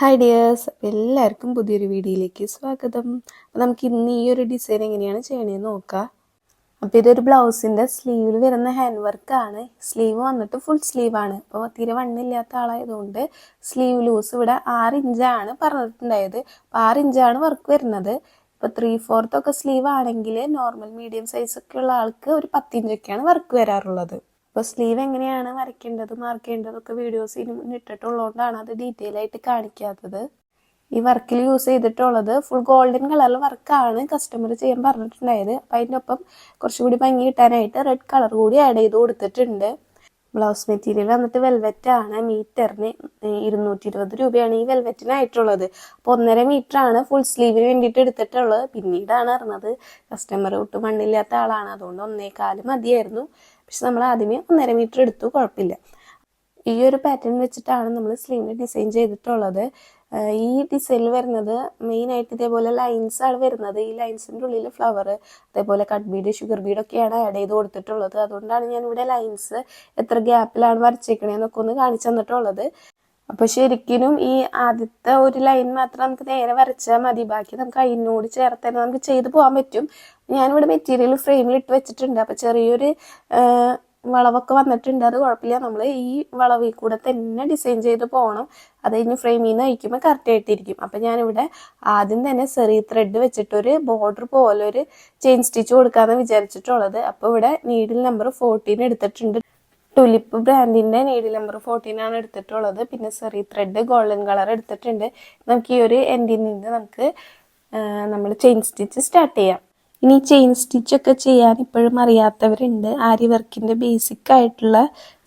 Hi dears എല്ലാവർക്കും പുതിയൊരു വീഡിയോയിലേക്ക് സ്വാഗതം. നമുക്ക് ഇന്ന് ഈ ഒരു ഡിസൈൻ എങ്ങനെയാണ് ചെയ്യണതെന്ന് നോക്കാം. അപ്പോൾ ഇതൊരു ബ്ലൗസിന്റെ സ്ലീവിൽ വരുന്ന ഹാൻഡ് വർക്കാണ് സ്ലീവ് വന്നിട്ട് ഫുൾ സ്ലീവാണ് അപ്പോൾ തീരെ വണ്ണില്ലാത്ത ആളായതുകൊണ്ട് സ്ലീവ് ലൂസ് ഇവിടെ ആറ് ഇഞ്ചാണ് പറഞ്ഞിട്ടുണ്ടായത്. അപ്പോൾ ആറ് ഇഞ്ചാണ് വർക്ക് വരുന്നത്. ഇപ്പോൾ ത്രീ ഫോർത്ത് ഒക്കെ സ്ലീവ് ആണെങ്കിൽ നോർമൽ മീഡിയം സൈസ് ഒക്കെ ഉള്ള ആൾക്ക് ഒരു പത്തിഞ്ചൊക്കെയാണ് വർക്ക് വരാറുള്ളത്. അപ്പോൾ സ്ലീവ് എങ്ങനെയാണ് വരയ്ക്കേണ്ടത് മാർക്ക് ചെയ്യേണ്ടതൊക്കെ വീഡിയോസ് ഇതിന് ഇട്ടിട്ടുള്ളതുകൊണ്ടാണ് അത് ഡീറ്റെയിൽ ആയിട്ട് കാണിക്കാത്തത്. ഈ വർക്കിൽ യൂസ് ചെയ്തിട്ടുള്ളത് ഫുൾ ഗോൾഡൻ കളറിൽ വർക്കാണ് കസ്റ്റമർ ചെയ്യാൻ പറഞ്ഞിട്ടുണ്ടായത്. അപ്പം അതിന്റെ ഒപ്പം കുറച്ചുകൂടി ഭംഗി കിട്ടാനായിട്ട് റെഡ് കളർ കൂടി ആഡ് ചെയ്ത് കൊടുത്തിട്ടുണ്ട്. ബ്ലൗസ് മെറ്റീരിയൽ വന്നിട്ട് വെൽവെറ്റ് ആണ് മീറ്ററിന് ഇരുന്നൂറ്റി ഇരുപത് രൂപയാണ് ഈ വെൽവെറ്റിനായിട്ടുള്ളത് അപ്പോൾ ഒന്നര മീറ്റർ ആണ് ഫുൾ സ്ലീവിന് വേണ്ടിയിട്ട് എടുത്തിട്ടുള്ളത്. പിന്നീടാണ് അറിഞ്ഞത് കസ്റ്റമർ ഒട്ടും മണ്ണില്ലാത്ത ആളാണ്. അതുകൊണ്ട് ഒന്നേകാൽ മതിയായിരുന്നു. പക്ഷെ നമ്മൾ ആദ്യമേ ഒന്നര മീറ്റർ എടുത്തു കുഴപ്പമില്ല. ഈ ഒരു പാറ്റേൺ വെച്ചിട്ടാണ് നമ്മൾ സ്ലീവിന് ഡിസൈൻ ചെയ്തിട്ടുള്ളത്. ഈ ഡിസൈനിൽ വരുന്നത് മെയിൻ ആയിട്ട് ഇതേപോലെ ലൈൻസ് ആണ് വരുന്നത്. ഈ ലൈൻസിന്റെ ഉള്ളിൽ ഫ്ലവർ അതേപോലെ കട്ട് ബീഡ് ഷുഗർ ബീഡൊക്കെയാണ് ആഡ് ചെയ്ത് കൊടുത്തിട്ടുള്ളത്. അതുകൊണ്ടാണ് ഞാൻ ഇവിടെ ലൈൻസ് എത്ര ഗ്യാപ്പിലാണ് വരച്ചേക്കണേന്നൊക്കെ ഒന്ന് കാണിച്ചു തന്നിട്ടുള്ളത്. അപ്പൊ ശരിക്കും ഈ ആദ്യത്തെ ഒരു ലൈൻ മാത്രം നമുക്ക് നേരെ വരച്ചാൽ മതി. ബാക്കി നമുക്ക് അതിനോട് ചേർത്ത് തന്നെ നമുക്ക് ചെയ്തു പോകാൻ പറ്റും. ഞാനിവിടെ മെറ്റീരിയൽ ഫ്രെയിമിൽ ഇട്ട് വെച്ചിട്ടുണ്ട്. അപ്പൊ ചെറിയൊരു വളവൊക്കെ വന്നിട്ടുണ്ട്. അത് കുഴപ്പമില്ല. നമ്മൾ ഈ വളവിൽ കൂടെ തന്നെ ഡിസൈൻ ചെയ്ത് പോകണം അത് കഴിഞ്ഞ് ഫ്രെയിമിൽ നിന്ന് അയക്കുമ്പോൾ കറക്റ്റ് ആയിട്ടിരിക്കും. അപ്പം ഞാനിവിടെ ആദ്യം തന്നെ സെറി ത്രെഡ് വെച്ചിട്ടൊരു ബോർഡർ പോലെ ഒരു ചെയിൻ സ്റ്റിച്ച് കൊടുക്കാമെന്ന് വിചാരിച്ചിട്ടുള്ളത്. അപ്പോൾ ഇവിടെ നീഡിൽ നമ്പർ ഫോർട്ടീൻ എടുത്തിട്ടുണ്ട്. ടുലിപ്പ് ബ്രാൻഡിന്റെ നീഡിൽ നമ്പർ ഫോർട്ടീൻ ആണ് എടുത്തിട്ടുള്ളത്. പിന്നെ സെറി ത്രെഡ് ഗോൾഡൻ കളർ എടുത്തിട്ടുണ്ട്. നമുക്ക് ഈ ഒരു എൻഡിൽ നിന്ന് നമുക്ക് നമ്മൾ ചെയിൻ സ്റ്റിച്ച് സ്റ്റാർട്ട് ചെയ്യാം. ഇനി ചെയിൻ സ്റ്റിച്ചൊക്കെ ചെയ്യാൻ ഇപ്പോഴും അറിയാത്തവരുണ്ട്. ആരി വർക്കിന്റെ ബേസിക് ആയിട്ടുള്ള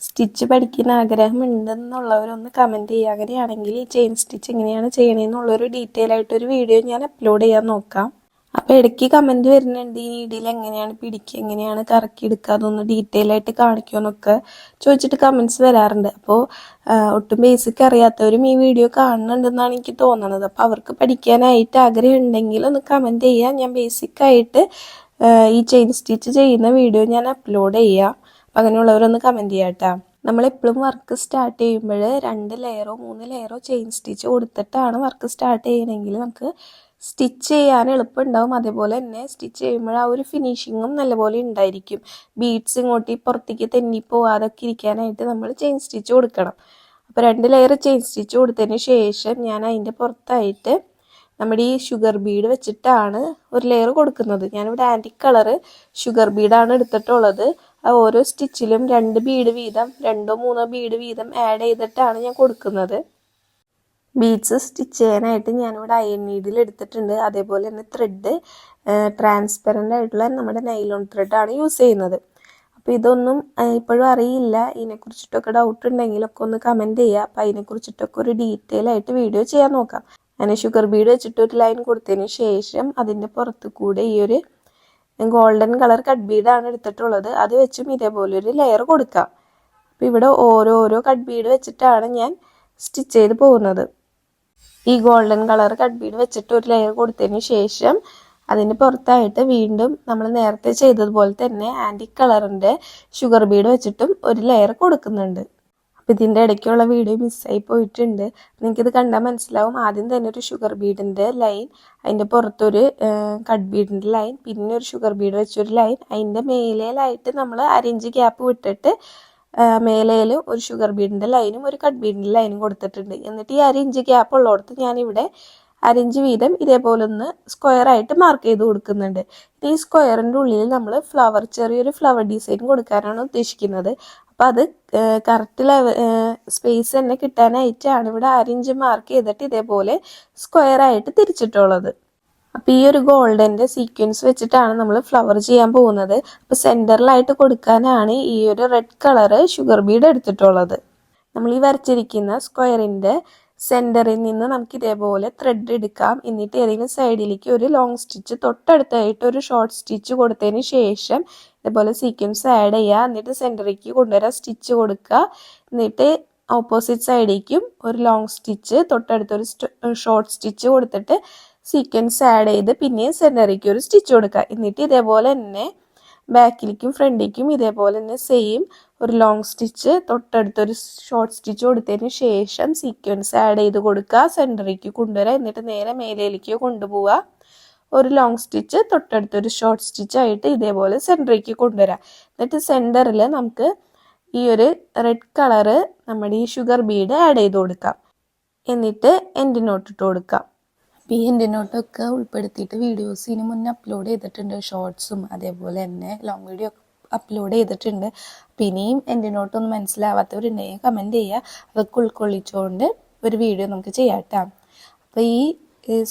സ്റ്റിച്ച് പഠിക്കാൻ ആഗ്രഹമുണ്ടെന്നുള്ളവരൊന്ന് കമന്റ് ചെയ്യുക. അങ്ങനെയാണെങ്കിൽ ഈ ചെയിൻ സ്റ്റിച്ച് എങ്ങനെയാണ് ചെയ്യണമെന്നുള്ളൊരു ഡീറ്റെയിൽ ആയിട്ടൊരു വീഡിയോ ഞാൻ അപ്ലോഡ് ചെയ്യാൻ നോക്കാം. അപ്പൊ ഇടയ്ക്ക് കമന്റ് വരുന്നുണ്ട് ഈ നീഡിൽ എങ്ങനെയാണ് പിടിക്കുക? എങ്ങനെയാണ് കറക്കി എടുക്കുക അതൊന്ന് ഡീറ്റെയിൽ ആയിട്ട് കാണിക്കുമെന്നൊക്കെ ചോദിച്ചിട്ട് കമന്റ്സ് വരാറുണ്ട്. അപ്പോൾ ഒട്ടും ബേസിക് അറിയാത്തവരും ഈ വീഡിയോ കാണുന്നുണ്ടെന്നാണ് എനിക്ക് തോന്നുന്നത് അപ്പോൾ അവർക്ക് പഠിക്കാനായിട്ട് ആഗ്രഹം ഉണ്ടെങ്കിൽ ഒന്ന് കമന്റ് ചെയ്യുക ഞാൻ ബേസിക് ആയിട്ട് ഈ ചെയിൻ സ്റ്റിച്ച് ചെയ്യുന്ന വീഡിയോ ഞാൻ അപ്ലോഡ് ചെയ്യാം. അപ്പം അങ്ങനെയുള്ളവരൊന്ന് കമന്റ് ചെയ്യാട്ടോ നമ്മളെപ്പോഴും വർക്ക് സ്റ്റാർട്ട് ചെയ്യുമ്പോൾ രണ്ട് ലെയറോ മൂന്ന് ലെയറോ ചെയിൻ സ്റ്റിച്ച് കൊടുത്തിട്ടാണ് വർക്ക് സ്റ്റാർട്ട് ചെയ്യണമെങ്കിൽ നമുക്ക് സ്റ്റിച്ച് ചെയ്യാൻ എളുപ്പമുണ്ടാവും. അതേപോലെ തന്നെ സ്റ്റിച്ച് ചെയ്യുമ്പോൾ ആ ഒരു ഫിനിഷിങ്ങും നല്ലപോലെ ഉണ്ടായിരിക്കും. ബീഡ്സ് ഇങ്ങോട്ട് പുറത്തേക്ക് തെന്നി പോവാതൊക്കെ ഇരിക്കാനായിട്ട് നമ്മൾ ചെയിൻ സ്റ്റിച്ച് കൊടുക്കണം. അപ്പോൾ രണ്ട് ലെയർ ചെയിൻ സ്റ്റിച്ച് കൊടുത്തതിന് ശേഷം ഞാൻ അതിന്റെ പുറത്തായിട്ട് നമ്മുടെ ഈ ഷുഗർ ബീഡ് വെച്ചിട്ടാണ് ഒരു ലെയർ കൊടുക്കുന്നത്. ഞാനിവിടെ ആന്റിക് കളറ് ഷുഗർ ബീഡാണ് എടുത്തിട്ടുള്ളത്. ആ ഓരോ സ്റ്റിച്ചിലും രണ്ട് ബീഡ് വീതം രണ്ടോ മൂന്നോ ബീഡ് വീതം ആഡ് ചെയ്തിട്ടാണ് ഞാൻ കൊടുക്കുന്നത്. ബീഡ്സ് സ്റ്റിച്ച് ചെയ്യാനായിട്ട് ഞാനിവിടെ അയൺ നീഡിൽ എടുത്തിട്ടുണ്ട്. അതേപോലെ തന്നെ ത്രെഡ് ട്രാൻസ്പെറന്റ് ആയിട്ടുള്ള നമ്മുടെ നൈലോൺ ത്രെഡാണ് യൂസ് ചെയ്യുന്നത്. അപ്പോൾ ഇതൊന്നും ഇപ്പോഴും അറിയില്ല. ഇതിനെക്കുറിച്ചിട്ടൊക്കെ ഡൗട്ട് ഉണ്ടെങ്കിലൊക്കെ ഒന്ന് കമന്റ് ചെയ്യുക. അപ്പോൾ അതിനെക്കുറിച്ചിട്ടൊക്കെ ഒരു ഡീറ്റെയിൽ ആയിട്ട് വീഡിയോ ചെയ്യാൻ നോക്കാം. അങ്ങനെ ഷുഗർ ബീഡ് വെച്ചിട്ട് ഒരു ലൈൻ കൊടുത്തതിന് ശേഷം അതിന്റെ പുറത്ത് കൂടെ ഈ ഒരു ഗോൾഡൻ കളർ കട്ട് ബീഡാണ് എടുത്തിട്ടുള്ളത്. അത് വെച്ചും ഇതേപോലെ ഒരു ലെയർ കൊടുക്കാം. അപ്പോൾ ഇവിടെ ഓരോരോ കട്ട് ബീഡ് വെച്ചിട്ടാണ് ഞാൻ സ്റ്റിച്ച് ചെയ്ത് പോകുന്നത്. ഈ ഗോൾഡൻ കളർ കട്ട് ബീഡ് വെച്ചിട്ട് ഒരു ലെയർ കൊടുത്തതിന് ശേഷം അതിന് പുറത്തായിട്ട് വീണ്ടും നമ്മൾ നേരത്തെ ചെയ്തതുപോലെ തന്നെ ആന്റിക് കളറിന്റെ ഷുഗർ ബീഡ് വെച്ചിട്ടും ഒരു ലെയർ കൊടുക്കുന്നുണ്ട്. അപ്പം ഇതിന്റെ ഇടയ്ക്കുള്ള വീഡിയോ മിസ്സായി പോയിട്ടുണ്ട്. നിങ്ങൾക്കിത് കണ്ടാൽ മനസ്സിലാവും. ആദ്യം തന്നെ ഒരു ഷുഗർ ബീഡിന്റെ ലൈൻ അതിന്റെ പുറത്തൊരു കട്ട് ബീഡിന്റെ ലൈൻ പിന്നെ ഒരു ഷുഗർ ബീഡ് വെച്ചൊരു ലൈൻ അതിന്റെ മേലേലായിട്ട് നമ്മൾ അരഞ്ച് ഗ്യാപ്പ് വിട്ടിട്ട് മേലേൽ ഒരു ഷുഗർ ബീഡിന്റെ ലൈനും ഒരു കട്ട് ബീഡിന്റെ ലൈനും കൊടുത്തിട്ടുണ്ട്. എന്നിട്ട് ഈ അരിഞ്ച് ഗ്യാപ്പ് ഉള്ളിടത്ത് ഞാനിവിടെ അരഞ്ച് വീതം ഇതേപോലെ ഒന്ന് സ്ക്വയർ ആയിട്ട് മാർക്ക് ചെയ്ത് കൊടുക്കുന്നുണ്ട്. ഈ സ്ക്വയറിന്റെ ഉള്ളിൽ നമ്മൾ ഫ്ലവർ ചെറിയൊരു ഫ്ലവർ ഡിസൈൻ കൊടുക്കാനാണ് ഉദ്ദേശിക്കുന്നത്. അപ്പോൾ അത് കറക്റ്റ് ലെവൽ സ്പേസ് തന്നെ കിട്ടാനായിട്ടാണ് ഇവിടെ അരഞ്ച് മാർക്ക് ചെയ്തിട്ട് ഇതേപോലെ സ്ക്വയർ ആയിട്ട് തിരിച്ചിട്ടുള്ളത്. അപ്പൊ ഈ ഒരു ഗോൾഡന്റെ സീക്വൻസ് വെച്ചിട്ടാണ് നമ്മൾ ഫ്ലവർ ചെയ്യാൻ പോകുന്നത്. അപ്പൊ സെന്ററിലായിട്ട് കൊടുക്കാനാണ് ഈ ഒരു റെഡ് കളറ് ഷുഗർ ബീഡ് എടുത്തിട്ടുള്ളത്. നമ്മൾ ഈ വരച്ചിരിക്കുന്ന സ്ക്വയറിന്റെ സെന്ററിൽ നിന്ന് നമുക്ക് ഇതേപോലെ ത്രെഡ് എടുക്കാം. എന്നിട്ട് ഏതെങ്കിലും സൈഡിലേക്ക് ഒരു ലോങ് സ്റ്റിച്ച് തൊട്ടടുത്തായിട്ട് ഒരു ഷോർട്ട് സ്റ്റിച്ച് കൊടുത്തതിന് ശേഷം ഇതേപോലെ സീക്വൻസ് ആഡ് ചെയ്യുക. എന്നിട്ട് സെന്ററിലേക്ക് കൊണ്ടുവരാൻ സ്റ്റിച്ച് കൊടുക്കുക. എന്നിട്ട് ഓപ്പോസിറ്റ് സൈഡിലേക്കും ഒരു ലോങ് സ്റ്റിച്ച് തൊട്ടടുത്തൊരു ഷോർട്ട് സ്റ്റിച്ച് കൊടുത്തിട്ട് സീക്വൻസ് ആഡ് ചെയ്ത് പിന്നെയും സെന്ററിലേക്ക് ഒരു സ്റ്റിച്ച് കൊടുക്കുക. എന്നിട്ട് ഇതേപോലെ തന്നെ ബാക്കിലേക്കും ഫ്രണ്ടിലേക്കും ഇതേപോലെ തന്നെ സെയിം ഒരു ലോങ് സ്റ്റിച്ച് തൊട്ടടുത്തൊരു ഷോർട്ട് സ്റ്റിച്ച് കൊടുത്തതിന് ശേഷം സീക്വൻസ് ആഡ് ചെയ്ത് കൊടുക്കുക. സെന്ററിലേക്ക് കൊണ്ടുവരിക എന്നിട്ട് നേരെ മേലേലേക്ക് കൊണ്ടുപോവുക. ഒരു ലോങ് സ്റ്റിച്ച് തൊട്ടടുത്തൊരു ഷോർട്ട് സ്റ്റിച്ച് ആയിട്ട് ഇതേപോലെ സെന്ററിലേക്ക് കൊണ്ടുവരാം. എന്നിട്ട് സെന്ററിൽ നമുക്ക് ഈ ഒരു റെഡ് കളറ് നമ്മുടെ ഈ ഷുഗർ ബീഡ് ആഡ് ചെയ്ത് കൊടുക്കാം. എന്നിട്ട് എൻഡ് നോട്ട് ഇട്ട് കൊടുക്കാം. അപ്പോൾ എന്റെ നോട്ടൊക്കെ ഉൾപ്പെടുത്തിയിട്ട് വീഡിയോസ് ഇതിന് മുന്നേ അപ്ലോഡ് ചെയ്തിട്ടുണ്ട്. ഷോർട്സും അതേപോലെ തന്നെ ലോങ് വീഡിയോ അപ്ലോഡ് ചെയ്തിട്ടുണ്ട്. പിന്നെയും എന്റെ നോട്ടൊന്നും മനസ്സിലാവാത്തവരുണ്ടെങ്കിൽ കമന്റ് ചെയ്യുക. അതൊക്കെ ഉൾക്കൊള്ളിച്ചുകൊണ്ട് ഒരു വീഡിയോ നമുക്ക് ചെയ്യാം കേട്ടോ അപ്പോൾ ഈ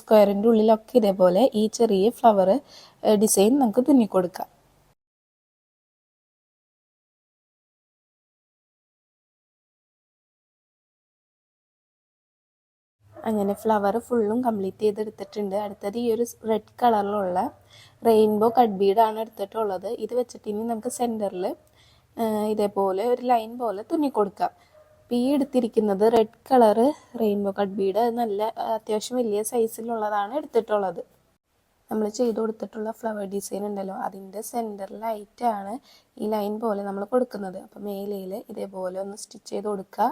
സ്ക്വയറിന്റെ ഉള്ളിലൊക്കെ ഇതേപോലെ ഈ ചെറിയ ഫ്ലവർ ഡിസൈൻ നമുക്ക് തുന്നി അങ്ങനെ ഫ്ലവർ ഫുള്ളും കംപ്ലീറ്റ് ചെയ്തെടുത്തിട്ടുണ്ട്. അടുത്തത് ഈ ഒരു റെഡ് കളറിലുള്ള റെയിൻബോ കട്ട് ബീഡാണ് എടുത്തിട്ടുള്ളത്. ഇത് വെച്ചിട്ട് ഇനി നമുക്ക് സെന്ററിൽ ഇതേപോലെ ഒരു ലൈൻ പോലെ തുന്നി കൊടുക്കാം. ഈ എടുത്തിരിക്കുന്നത് red colour rainbow cut bead നല്ല അത്യാവശ്യം വലിയ സൈസിലുള്ളതാണ് എടുത്തിട്ടുള്ളത്. നമ്മൾ ചെയ്ത് കൊടുത്തിട്ടുള്ള ഫ്ലവർ ഡിസൈൻ ഉണ്ടല്ലോ അതിന്റെ സെന്ററിലായിട്ടാണ് ഈ ലൈൻ പോലെ നമ്മൾ കൊടുക്കുന്നത്. അപ്പം മേലയിൽ ഇതേപോലെ ഒന്ന് സ്റ്റിച്ച് ചെയ്ത് കൊടുക്കുക.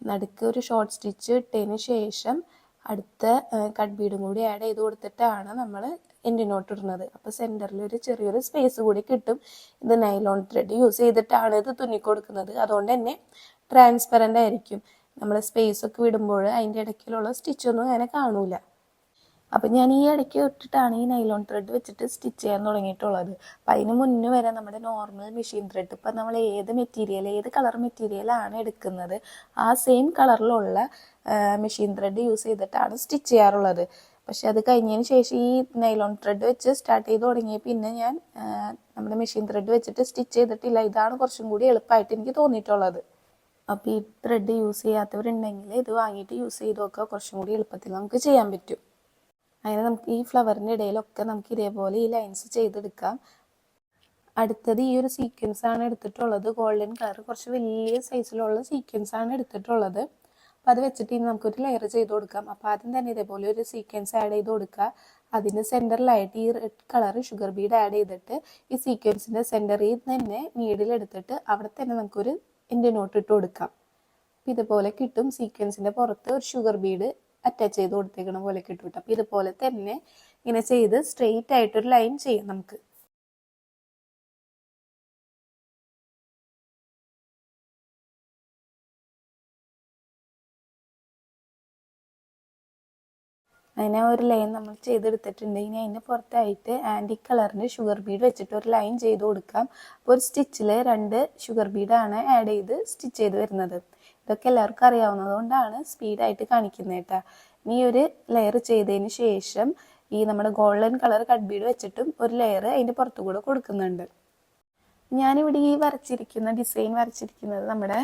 നടുക്ക് ഒരു ഷോർട്ട് സ്റ്റിച്ച് ഇട്ടതിന് ശേഷം അടുത്ത കട്ട് ബീഡും കൂടി ആഡ് ചെയ്ത് കൊടുത്തിട്ടാണ് നമ്മൾ എന്റെ നോട്ട് ഇടുന്നത്. അപ്പോൾ സെന്ററിൽ ഒരു ചെറിയൊരു സ്പേസ് കൂടി കിട്ടും. ഇത് നൈലോൺ ത്രെഡ് യൂസ് ചെയ്തിട്ടാണ് ഇത് തുന്നി കൊടുക്കുന്നത്. അതുകൊണ്ട് തന്നെ ട്രാൻസ്പെറന്റ് ആയിരിക്കും. നമ്മൾ സ്പേസ് ഒക്കെ വിടുമ്പോൾ അതിന്റെ ഇടയ്ക്കിലുള്ള സ്റ്റിച്ചൊന്നും അങ്ങനെ കാണൂല. അപ്പം ഞാൻ ഈ ഇടയ്ക്ക് ഇട്ടിട്ടാണ് ഈ നൈലോൺ ത്രെഡ് വെച്ചിട്ട് സ്റ്റിച്ച് ചെയ്യാൻ തുടങ്ങിയിട്ടുള്ളത്. അപ്പം അതിന് മുന്നേ വരെ നമ്മുടെ നോർമൽ മെഷീൻ ത്രെഡ് ഇപ്പം നമ്മൾ ഏത് മെറ്റീരിയൽ ഏത് കളർ മെറ്റീരിയലാണ് എടുക്കുന്നത് ആ സെയിം കളറിലുള്ള മെഷീൻ ത്രെഡ് യൂസ് ചെയ്തിട്ടാണ് സ്റ്റിച്ച് ചെയ്യാറുള്ളത്. പക്ഷെ അത് കഴിഞ്ഞതിന് ശേഷം ഈ നൈലോൺ ത്രെഡ് വെച്ച് സ്റ്റാർട്ട് ചെയ്ത് തുടങ്ങിയ പിന്നെ ഞാൻ നമ്മുടെ മെഷീൻ ത്രെഡ് വെച്ചിട്ട് സ്റ്റിച്ച് ചെയ്തിട്ടില്ല. ഇതാണ് കുറച്ചും കൂടി എളുപ്പമായിട്ട് എനിക്ക് തോന്നിയിട്ടുള്ളത്. അപ്പോൾ ഈ ത്രെഡ് യൂസ് ചെയ്യാത്തവരുണ്ടെങ്കിൽ ഇത് വാങ്ങിയിട്ട് യൂസ് ചെയ്ത് നോക്കുക. കുറച്ചും കൂടി എളുപ്പത്തിൽ നമുക്ക് ചെയ്യാൻ പറ്റും. അങ്ങനെ നമുക്ക് ഈ ഫ്ലവറിന്റെ ഇടയിലൊക്കെ നമുക്ക് ഇതേപോലെ ഈ ലൈൻസ് ചെയ്തെടുക്കാം. അടുത്തത് ഈ ഒരു സീക്വൻസ് ആണ് എടുത്തിട്ടുള്ളത്. ഗോൾഡൻ കളർ കുറച്ച് വലിയ സൈസിലുള്ള സീക്വൻസ് ആണ് എടുത്തിട്ടുള്ളത്. അപ്പോൾ അത് വെച്ചിട്ട് ഇനി നമുക്കൊരു ലെയർ ചെയ്ത് കൊടുക്കാം. അപ്പോൾ ആദ്യം തന്നെ ഇതേപോലെ ഒരു സീക്വൻസ് ആഡ് ചെയ്ത് കൊടുക്കുക. അതിന്റെ സെന്ററിലായിട്ട് ഈ red colour sugar bead add ചെയ്തിട്ട് ഈ സീക്വൻസിന്റെ സെന്ററിൽ തന്നെ നീഡിൽ എടുത്തിട്ട് അവിടെ തന്നെ നമുക്കൊരു എന്റെ നോട്ട് ഇട്ട് കൊടുക്കാം. ഇതുപോലെ കിട്ടും. സീക്വൻസിന്റെ പുറത്ത് ഒരു ഷുഗർ ബീഡ് അറ്റാച്ച് ചെയ്ത് കൊടുത്തേക്കണ പോലെ കിട്ടും അപ്പം ഇതുപോലെ തന്നെ ഇങ്ങനെ ചെയ്ത് സ്ട്രെയിറ്റ് ആയിട്ടൊരു ലൈൻ ചെയ്യാം നമുക്ക്. അതിനെ ഒരു ലൈൻ നമ്മൾ ചെയ്തെടുത്തിട്ടുണ്ട്. ഇനി അതിന്റെ പുറത്തായിട്ട് ആന്റി കളറിന്റെ ഷുഗർ ബീഡ് വെച്ചിട്ട് ഒരു ലൈൻ ചെയ്ത് കൊടുക്കാം. അപ്പോൾ ഒരു സ്റ്റിച്ചിൽ രണ്ട് ഷുഗർ ബീഡാണ് ആഡ് ചെയ്ത് സ്റ്റിച്ച് ചെയ്ത് വരുന്നത്. ഇതൊക്കെ എല്ലാവർക്കും അറിയാവുന്നത് കൊണ്ടാണ് സ്പീഡായിട്ട് കാണിക്കുന്നത് കേട്ടോ. ഇനി ഒരു ലെയർ ചെയ്തതിന് ശേഷം ഈ നമ്മുടെ ഗോൾഡൻ കളർ കട്ട് ബീഡ് വെച്ചിട്ടും ഒരു ലെയർ അതിന്റെ പുറത്തു കൂടെ കൊടുക്കുന്നുണ്ട്. ഞാനിവിടെ ഈ വരച്ചിരിക്കുന്ന ഡിസൈൻ വരച്ചിരിക്കുന്നത് നമ്മുടെ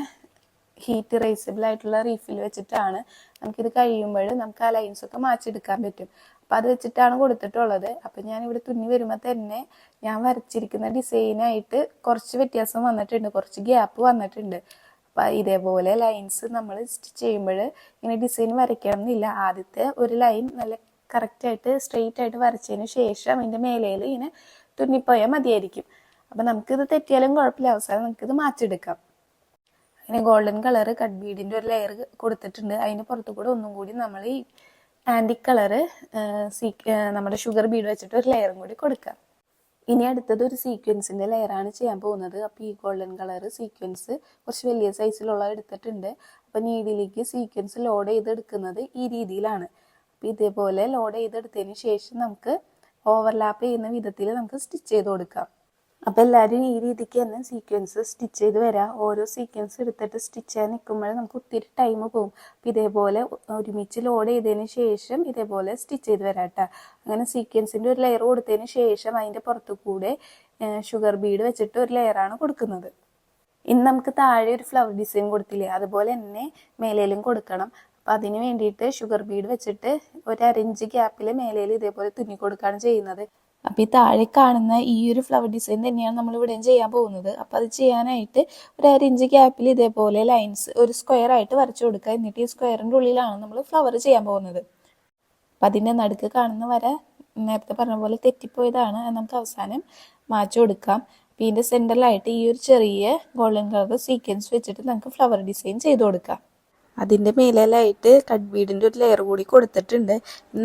ഹീറ്റ് റേസിബിൾ ആയിട്ടുള്ള റീഫിൽ വെച്ചിട്ടാണ്. നമുക്കിത് കഴിയുമ്പോൾ നമുക്ക് ആ ലൈൻസ് ഒക്കെ മാച്ചെടുക്കാൻ പറ്റും. അപ്പം അത് വെച്ചിട്ടാണ് കൊടുത്തിട്ടുള്ളത്. അപ്പം ഞാനിവിടെ തുന്നി വരുമ്പോൾ തന്നെ ഞാൻ വരച്ചിരിക്കുന്ന ഡിസൈനായിട്ട് കുറച്ച് വ്യത്യാസം വന്നിട്ടുണ്ട്. കുറച്ച് ഗ്യാപ്പ് വന്നിട്ടുണ്ട്. അപ്പം ഇതേപോലെ ലൈൻസ് നമ്മൾ സ്റ്റിച്ച് ചെയ്യുമ്പോൾ ഇങ്ങനെ ഡിസൈൻ വരയ്ക്കണം എന്നില്ല ആദ്യത്തെ ഒരു ലൈൻ നല്ല കറക്റ്റായിട്ട് സ്ട്രെയിറ്റ് ആയിട്ട് വരച്ചതിന് ശേഷം അതിന്റെ മേലയിൽ ഇങ്ങനെ തുന്നിപ്പോയാൽ മതിയായിരിക്കും. അപ്പം നമുക്കിത് തെറ്റിയാലും കുഴപ്പമില്ല. അവസാനം നമുക്കിത് മാറ്റിയെടുക്കാം. അങ്ങനെ ഗോൾഡൻ കളർ കട്ട് ബീഡിന്റെ ഒരു ലെയർ കൊടുത്തിട്ടുണ്ട്. അതിന് പുറത്തു കൂടെ ഒന്നും കൂടി നമ്മൾ ഈ ആന്റിക് കളറ് സീ നമ്മുടെ ഷുഗർ ബീഡ് വെച്ചിട്ട് ഒരു ലെയറും കൂടി കൊടുക്കാം. ഇനി അടുത്തത് ഒരു സീക്വൻസിന്റെ ലെയറാണ് ചെയ്യാൻ പോകുന്നത്. അപ്പോൾ ഈ ഗോൾഡൻ കളർ സീക്വൻസ് കുറച്ച് വലിയ സൈസിലുള്ള എടുത്തിട്ടുണ്ട്. അപ്പോൾ നീഡിലേക്ക് സീക്വൻസ് ലോഡ് ചെയ്തെടുക്കുന്നത് ഈ രീതിയിലാണ്. അപ്പോൾ ഇതേപോലെ ലോഡ് ചെയ്തെടുത്തതിന് ശേഷം നമുക്ക് ഓവർലാപ്പ് ചെയ്യുന്ന വിധത്തിൽ നമുക്ക് സ്റ്റിച്ച് ചെയ്ത് കൊടുക്കാം. അപ്പോൾ എല്ലാവരും ഈ രീതിക്ക് തന്നെ സീക്വൻസ് സ്റ്റിച്ച് ചെയ്ത് വരാം. ഓരോ സീക്വൻസ് എടുത്തിട്ട് സ്റ്റിച്ച് ചെയ്യാൻ നിൽക്കുമ്പോൾ നമുക്ക് ഒത്തിരി ടൈം പോകും. അപ്പം ഇതേപോലെ ഒരുമിച്ച് ലോഡ് ചെയ്തതിന് ശേഷം ഇതേപോലെ സ്റ്റിച്ച് ചെയ്ത് വരാം കേട്ടോ അങ്ങനെ സീക്വൻസിന്റെ ഒരു ലെയർ കൊടുത്തതിന് ശേഷം അതിന്റെ പുറത്തു കൂടെ ഷുഗർ ബീഡ് വെച്ചിട്ട് ഒരു ലെയറാണ് കൊടുക്കുന്നത്. ഇന്ന് നമുക്ക് താഴെ ഒരു ഫ്ലവർ ഡിസൈൻ കൊടുത്തില്ലേ? അതുപോലെ തന്നെ മേലേലും കൊടുക്കണം. അപ്പം അതിന് വേണ്ടിയിട്ട് ഷുഗർ ബീഡ് വെച്ചിട്ട് ഒരു അരഞ്ച് ഗ്യാപ്പിൽ മേലേൽ ഇതേപോലെ തുന്നി കൊടുക്കുകയാണ് ചെയ്യുന്നത്. അപ്പോൾ ഈ താഴെ കാണുന്ന ഈ ഒരു ഫ്ലവർ ഡിസൈൻ തന്നെയാണ് നമ്മൾ ഇവിടെയും ചെയ്യാൻ പോകുന്നത്. അപ്പോൾ അത് ചെയ്യാനായിട്ട് ഒരു അര ഇഞ്ച് ഗ്യാപ്പിൽ ഇതേപോലെ ലൈൻസ് ഒരു സ്ക്വയർ ആയിട്ട് വരച്ചു കൊടുക്കുക. എന്നിട്ട് ഈ സ്ക്വയറിന്റെ ഉള്ളിലാണ് നമ്മൾ ഫ്ലവർ ചെയ്യാൻ പോകുന്നത്. അപ്പം അതിന്റെ നടുക്ക് കാണുന്ന വര നേരത്തെ പറഞ്ഞ പോലെ തെറ്റിപ്പോയതാണ് നമുക്ക് അവസാനം മാറ്റി കൊടുക്കാം. അപ്പോൾ ഇതിന്റെ സെന്ററിലായിട്ട് ഈ ഒരു ചെറിയ ഗോൾഡൻ കളർ സീക്വൻസ് വെച്ചിട്ട് നമുക്ക് ഫ്ലവർ ഡിസൈൻ ചെയ്ത് കൊടുക്കാം. അതിന്റെ മേലേലായിട്ട് കട്ട് ബീഡിന്റെ ഒരു ലെയർ കൂടി കൊടുത്തിട്ടുണ്ട്.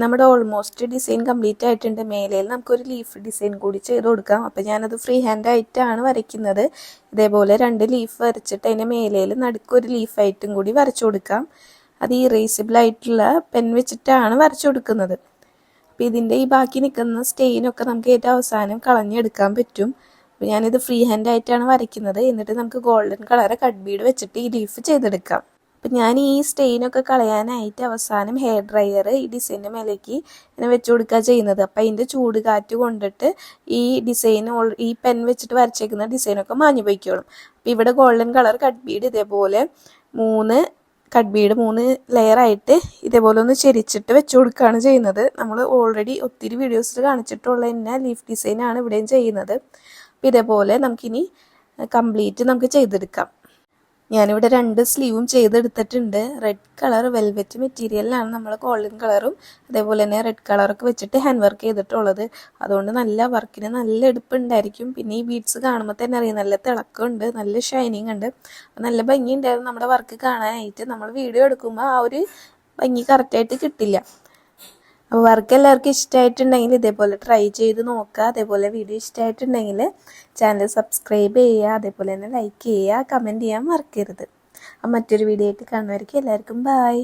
നമ്മുടെ ഓൾമോസ്റ്റ് ഡിസൈൻ കംപ്ലീറ്റ് ആയിട്ടുണ്ട്. മേലേൽ നമുക്കൊരു ലീഫ് ഡിസൈൻ കൂടി ചെയ്ത് കൊടുക്കാം. അപ്പോൾ ഞാനത് ഫ്രീ ഹാൻഡ് ആയിട്ടാണ് വരയ്ക്കുന്നത്. ഇതേപോലെ രണ്ട് ലീഫ് വരച്ചിട്ട് അതിന്റെ മേലേൽ നടുക്കൊരു ലീഫായിട്ടും കൂടി വരച്ചു കൊടുക്കാം. അത് ഇറേസിബിൾ ആയിട്ടുള്ള പെൻ വെച്ചിട്ടാണ് വരച്ചു കൊടുക്കുന്നത്. അപ്പോൾ ഇതിന്റെ ഈ ബാക്കി നിൽക്കുന്ന സ്റ്റെയിനൊക്കെ നമുക്ക് ഏറ്റവും അവസാനം കളഞ്ഞെടുക്കാൻ പറ്റും. അപ്പോൾ ഞാനിത് ഫ്രീ ഹാൻഡ് ആയിട്ടാണ് വരയ്ക്കുന്നത്. എന്നിട്ട് നമുക്ക് ഗോൾഡൻ കളറ് കട്ട് ബീഡ് വെച്ചിട്ട് ഈ ലീഫ് ചെയ്തെടുക്കാം. അപ്പം ഞാൻ ഈ സ്റ്റെയിനൊക്കെ കളയാനായിട്ട് അവസാനം ഹെയർ ഡ്രയർ ഈ ഡിസൈനിന്റെ മേലേക്ക് ഇങ്ങനെ വെച്ച് കൊടുക്കുക ചെയ്യുന്നത്. അപ്പം അതിന്റെ ചൂട് കാറ്റ് കൊണ്ടിട്ട് ഈ ഡിസൈൻ ഈ പെൻ വെച്ചിട്ട് വരച്ചേക്കുന്ന ഡിസൈനൊക്കെ മാഞ്ഞു പോയിക്കോളും. അപ്പം ഇവിടെ ഗോൾഡൻ കളർ കട്ട് ബീഡ് ഇതേപോലെ മൂന്ന് കട്ട് ബീഡ് മൂന്ന് ലെയർ ആയിട്ട് ഇതേപോലെ ഒന്ന് ചെരിച്ചിട്ട് വെച്ച് കൊടുക്കുകയാണ് ചെയ്യുന്നത്. നമ്മൾ ഓൾറെഡി ഒത്തിരി വീഡിയോസിൽ കാണിച്ചിട്ടുള്ള തന്നെ ലീഫ് ഡിസൈനാണ് ഇവിടെയും ചെയ്യുന്നത്. അപ്പം ഇതേപോലെ നമുക്കിനി കംപ്ലീറ്റ് നമുക്ക് ചെയ്തെടുക്കാം. ഞാനിവിടെ രണ്ട് സ്ലീവും ചെയ്തെടുത്തിട്ടുണ്ട്. റെഡ് കളർ വെൽവെറ്റ് മെറ്റീരിയലിലാണ് നമ്മൾ ഗോൾഡൻ കളറും അതേപോലെ തന്നെ റെഡ് കളറൊക്കെ വെച്ചിട്ട് ഹാൻഡ് വർക്ക് ചെയ്തിട്ടുള്ളത്. അതുകൊണ്ട് നല്ല വർക്കിന് നല്ല എടുപ്പുണ്ടായിരിക്കും. പിന്നെ ഈ ബീഡ്സ് കാണുമ്പോൾ തന്നെ അറിയാം നല്ല തിളക്കമുണ്ട് നല്ല ഷൈനിങ് ഉണ്ട്. നല്ല ഭംഗിയുണ്ടായിരുന്നു നമ്മുടെ വർക്ക് കാണാനായിട്ട്. നമ്മൾ വീഡിയോ എടുക്കുമ്പോൾ ആ ഒരു ഭംഗി കറക്റ്റായിട്ട് കിട്ടില്ല. അപ്പോൾ വർക്ക് എല്ലാവർക്കും ഇഷ്ടമായിട്ടുണ്ടെങ്കിൽ ഇതേപോലെ ട്രൈ ചെയ്ത് നോക്കുക. അതേപോലെ വീഡിയോ ഇഷ്ടമായിട്ടുണ്ടെങ്കിൽ ചാനൽ സബ്സ്ക്രൈബ് ചെയ്യുക. അതേപോലെ തന്നെ ലൈക്ക് ചെയ്യുക. കമന്റ് ചെയ്യാൻ മറക്കരുത്. മറ്റൊരു വീഡിയോ ആയിട്ട് കാണുമായിരിക്കും എല്ലാവർക്കും ബായ്